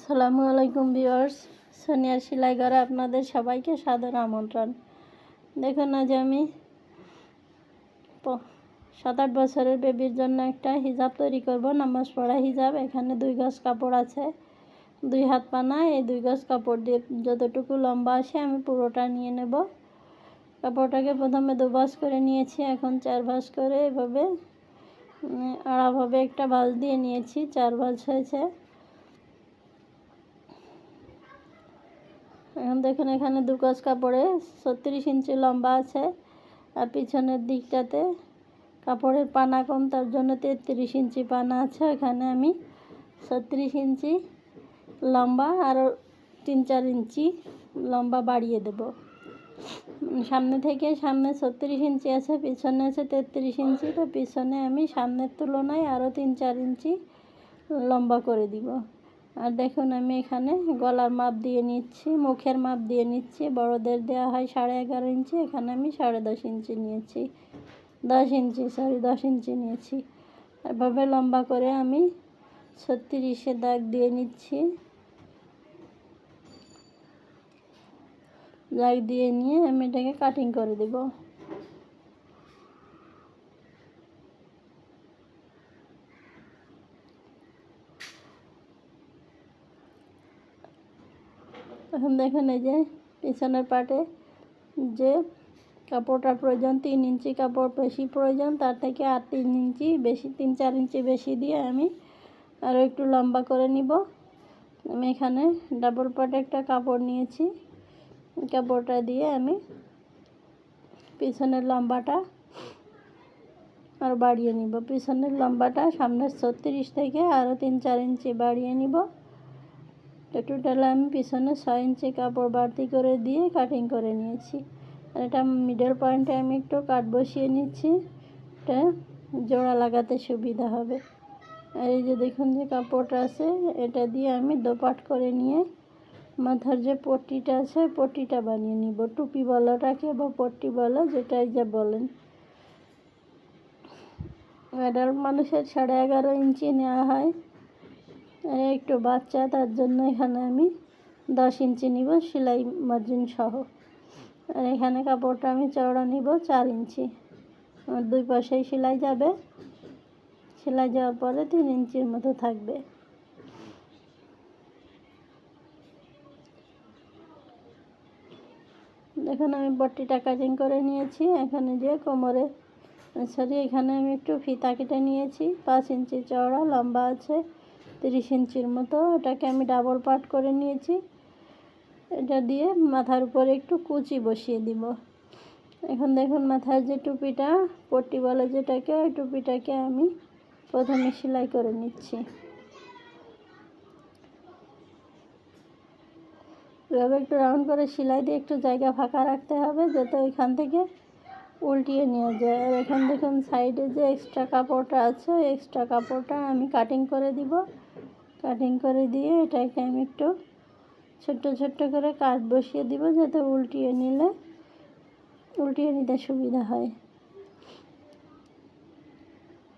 আসসালামু আলাইকুম ভিউয়ার্স। সোনিয়ার সেলাই ঘরে আপনাদের সবাইকে সাদর আমন্ত্রণ। দেখুন, আজ আমি সাত আট বছরের বেবির জন্য একটা হিজাব তৈরি করব, নামাজ পড়া হিজাব। এখানে দুই গজ কাপড় আছে, দুই হাত পানা। এই দুই গজ কাপড় দিয়ে যতটুকু লম্বা আসে আমি পুরোটা নিয়ে নেব। কাপড়টাকে প্রথমে দু ভাঁজ করে নিয়েছি, এখন চার ভাঁজ করে এভাবে আড়াভাবে একটা ভাঁজ দিয়ে নিয়েছি, চার ভাঁজ হয়েছে। এখন দেখুন এখানে দু গজ কাপড়ে ছত্রিশ ইঞ্চি লম্বা আছে। আর পিছনের দিকটাতে কাপড়ের পানা কম, তার জন্য তেত্রিশ ইঞ্চি পানা আছে। এখানে আমি ছত্রিশ ইঞ্চি লম্বা আরও তিন চার ইঞ্চি লম্বা বাড়িয়ে দেব। সামনে থেকে সামনে ছত্রিশ ইঞ্চি আছে, পিছনে আছে তেত্রিশ ইঞ্চি। তো পিছনে আমি সামনের তুলনায় আরও তিন চার ইঞ্চি লম্বা করে দিব। আর দেখুন আমি এখানে গলার মাপ দিয়ে নিচ্ছি, মুখের মাপ দিয়ে নিচ্ছি। বড়দের দেওয়া হয় সাড়ে এগারো ইঞ্চি, এখানে আমি সাড়ে দশ ইঞ্চি নিয়েছি। দশ ইঞ্চি সরি দশ ইঞ্চি নিয়েছি। এভাবে লম্বা করে আমি ছত্রিশে দাগ দিয়ে নিচ্ছি। দাগ দিয়ে নিয়ে আমি এটাকে কাটিং করে দেব। এখন দেখেন এই যে পিছনের পাটে যে কাপড়টা প্রয়োজন তিন ইঞ্চি কাপড় বেশি প্রয়োজন, তার থেকে আর তিন ইঞ্চি বেশি, তিন, চার ইঞ্চি বেশি দিয়ে আমি আরও একটু লম্বা করে নিব। আমি এখানে ডাবল পাটে একটা কাপড় নিয়েছি। কাপড়টা দিয়ে আমি পিছনের লম্বাটা আর বাড়িয়ে নিব। পিছনের লম্বাটা সামনের ছত্রিশ থেকে আরও তিন, চার ইঞ্চি বাড়িয়ে নিব। টোটাল আমি পিছনে ছয় ইঞ্চি কাপড় বাড়তি করে দিয়ে কাটিং করে নিয়েছি। আর এটা মিডল পয়েন্টে আমি একটু কাট বসিয়ে নিচ্ছি। এটা জোড়া লাগাতে সুবিধা হবে। আর এই যে দেখুন যে কাপড়টা আছে, এটা দিয়ে আমি দোপাট করে নিয়ে মাথার যে পট্টিটা আছে পট্টিটা বানিয়ে নিব। টুপি বলাটাকে বা পট্টি বলো, যেটাই যা বলেন। অ্যাডাল্ট মানুষের সাড়ে এগারো ইঞ্চি নেওয়া হয়। একটু বাচ্চা, তার জন্য এখানে আমি দশ ইঞ্চি নিব, সেলাই মার্জিন সহ। আর এখানে কাপড়টা আমি চওড়া নিব, চার ইঞ্চি। দুই পাশেই সেলাই যাবে। সেলাই যাওয়ার পরে তিন ইঞ্চির মতো থাকবে। দেখুন আমি বট্টিটা কাটিং করে নিয়েছি, এখানে যে কোমরে, সরি, এখানে আমি একটু ফিতা কেটে নিয়েছি। পাঁচ ইঞ্চি চওড়া, লম্বা আছে। তিরিশ ইঞ্চির মতো এটাকে আমি ডাবল পার্ট করে নিয়েছি। এটা দিয়ে মাথার উপরে একটু কুচি বসিয়ে দিব। এখন দেখুন মাথার যে টুপিটা, পট্টি বলে যেটাকে, ওই টুপিটাকে আমি প্রথমে সেলাই করে নিচ্ছি। এভাবে একটু রাউন্ড করে সেলাই দিয়ে একটু জায়গা ফাঁকা রাখতে হবে, যাতে ওইখান থেকে উল্টিয়ে নিয়ে যায়। আর এখান দেখুন সাইডে যে এক্সট্রা কাপড়টা আছে, ওই এক্সট্রা কাপড়টা আমি কাটিং করে দিব। কাটিং করে দিয়ে এটাকে আমি একটু ছোট্ট ছোট্ট করে কাট বসিয়ে দিব যাতে উল্টিয়ে নিলে, উল্টিয়ে নিতে সুবিধা হয়।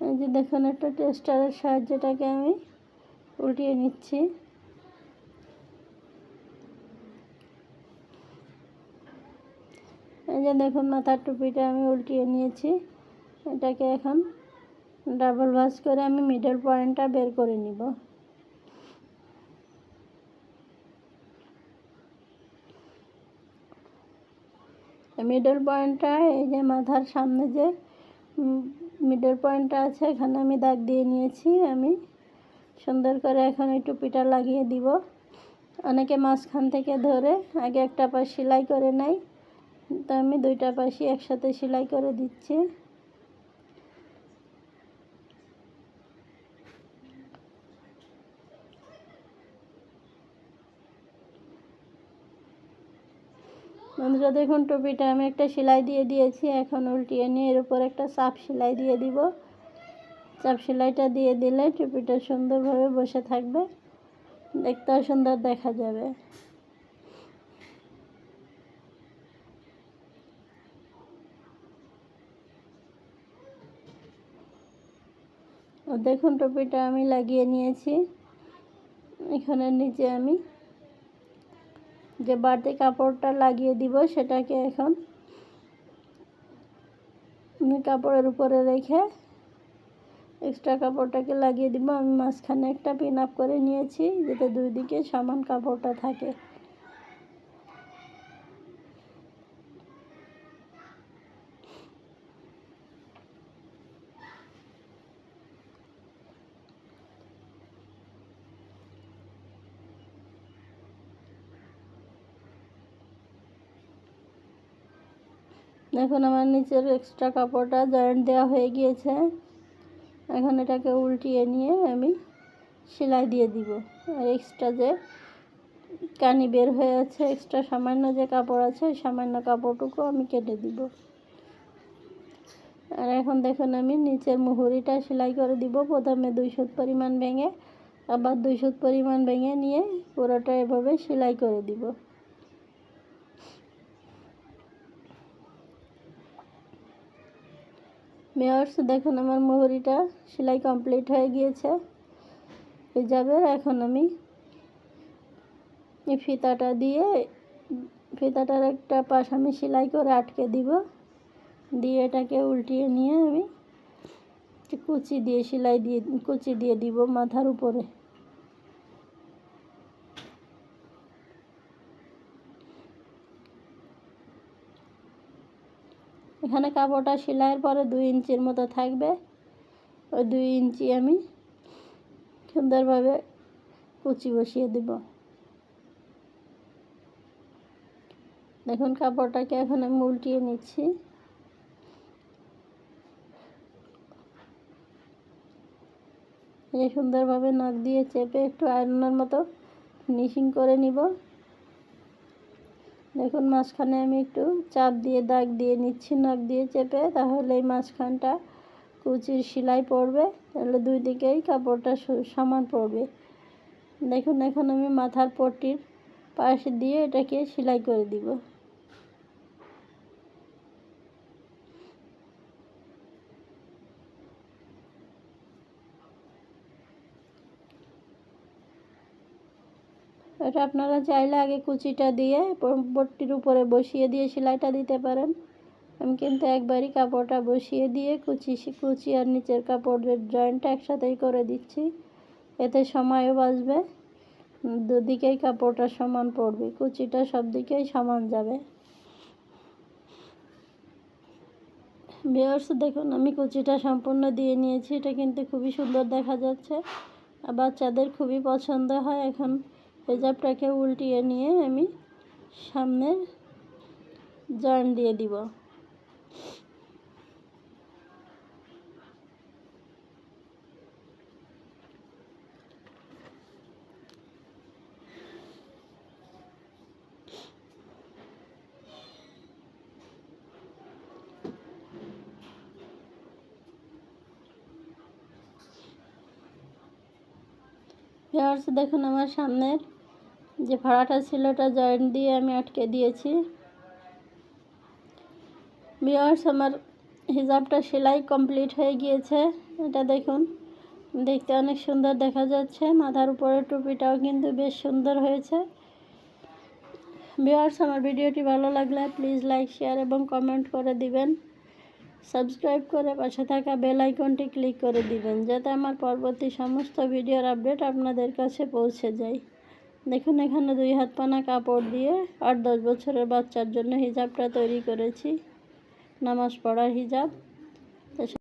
এই যে দেখুন, একটা টেস্টারের সাহায্যটাকে আমি উল্টিয়ে নিচ্ছি। এই যে দেখুন, মাথার টুপিটা আমি উল্টিয়ে নিয়েছি। এটাকে এখন ডাবল ভাঁজ করে আমি মিডল পয়েন্টটা বের করে নিব। মিডল পয়েন্টটা এই যে মাথার সামনে যে মিডল পয়েন্টটা আছে, এখানে আমি দাগ দিয়ে নিয়েছি, আমি সুন্দর করে এখন এই টুপিটা লাগিয়ে দিব। অনেকে মাঝখান থেকে ধরে, আগে একটা পাশ সেলাই করে নেয়, তো আমি দুইটা পাশই একসাথে সেলাই করে দিচ্ছি। বন্ধুরা, দেখুন, টুপিটা আমি একটা সেলাই দিয়ে দিয়েছি। এখন উল্টিয়ে নিয়ে এর উপর একটা চাপ সেলাই দিয়ে দিব। চাপ সেলাইটা দিয়ে দিলে টুপিটা সুন্দরভাবে বসে থাকবে। দেখতেও সুন্দর দেখা যাবে। দেখুন, টুপিটা আমি লাগিয়ে নিয়েছি। এখানে নিচে আমি যে বাড়তি কাপড়টা লাগিয়ে দিব সেটাকে এখন আমি কাপড়ের উপরে রেখে এক্সট্রা কাপড়টাকে লাগিয়ে দিব। আমি মাঝখানে একটা পিন আপ করে নিয়েছি, যাতে দুই দিকে সমান কাপড়টা থাকে। দেখুন আমার নিচের এক্সট্রা কাপড়টা জয়েন্ট দেওয়া হয়ে গিয়েছে। এখন এটাকে উল্টিয়ে নিয়ে আমি সেলাই দিয়ে দিব। আর এক্সট্রা যে কানি বের হয়ে আছে এক্সট্রা সামান্য যে কাপড় আছে সামান্য কাপড়টুকু আমি কেটে দিব। আর এখন দেখুন আমি নিচের মুহুরিটা সেলাই করে দিব। প্রথমে দুই সুত পরিমাণ ভেঙে, আবার দুই সুত পরিমাণ ভেঙে নিয়ে পুরোটা এভাবে সেলাই করে দিব। মেয়ার্স দেখুন আমার মোহরিটা, সেলাই কমপ্লিট হয়ে গিয়েছে। হিজাবের এখন আমি এই ফিতাটা দিয়ে, ফিতাটার একটা পাশ আমি সেলাই করে আটকে দিব। দিয়ে এটাকে উল্টিয়ে নিয়ে আমি কুচি দিয়ে, সেলাই দিয়ে, কুচি দিয়ে দিব মাথার উপরে। এখানে কাপড়টা সেলাইয়ের পরে দুই ইঞ্চির মতো থাকবে। ওই দুই ইঞ্চি আমি সুন্দরভাবে কুচি বসিয়ে দেব। দেখুন কাপড়টাকে এখন আমি উল্টিয়ে নিচ্ছি। এই সুন্দরভাবে নখ দিয়ে চেপে একটু আয়রনের মতো ফিনিশিং করে নিব। দেখুন, মাঝখানে আমি একটু চাপ দিয়ে, দাগ দিয়ে, নিচ্ছি নখ দিয়ে চেপে, তাহলে এই মাঝখানটা কুচির সেলাই পড়বে, তাহলে দুই দিকেই কাপড়টা সমান পড়বে। দেখুন, এখন আমি মাথার পট্টির পাশ দিয়ে এটাকে সেলাই করে দিব। এটা আপনারা চাইলে আগে কুচিটা দিয়ে পট্টির উপরে বসিয়ে দিয়ে সেলাইটা দিতে পারেন। আমি কিন্তু একবারই কাপড়টা বসিয়ে দিয়ে কুচি কুচি আর নিচের কাপড়ের জয়েন্টটা একসাথেই করে দিচ্ছি। এতে সময়ও বাঁচবে দুদিকেই কাপড়টা সমান পড়বে, কুচিটা সব দিকেই সমান যাবে। ভিওর্স দেখুন, আমি কুচিটা সম্পূর্ণ দিয়ে নিয়েছি, এটা কিন্তু খুবই সুন্দর দেখা যাচ্ছে। আর বাচ্চাদের খুবই পছন্দ হয় এখন। হেজাবটাকে উল্টিয়ে নিয়ে আমি সামনের জয়েন দিয়ে দিব। দেখুন আমার সামনের যে ভাড়াটা ছিল ওটা জয়েন্ট দিয়ে আমি আটকে দিয়েছি। ভিউয়ার্স আমার হিজাবটা সেলাই কমপ্লিট হয়ে গিয়েছে। এটা দেখুন, দেখতে অনেক সুন্দর দেখা যাচ্ছে। মাথার উপরে টুপিটাও কিন্তু বেশ সুন্দর হয়েছে। ভিউয়ার্স আমার ভিডিওটি ভালো লাগলে প্লিজ লাইক শেয়ার এবং কমেন্ট করে দিবেন। সাবস্ক্রাইব করে পাশে থাকা বেল আইকনটি ক্লিক করে দিবেন, যাতে আমার পরবর্তী সমস্ত ভিডিওর আপডেট আপনাদের কাছে পৌঁছে যায়। দেখুন, এখানে দুই হাত পানা কাপড় দিয়ে আট দশ বছরের বাচ্চার জন্য হিজাবটা তৈরি করেছি। নামাজ পড়ার হিজাব।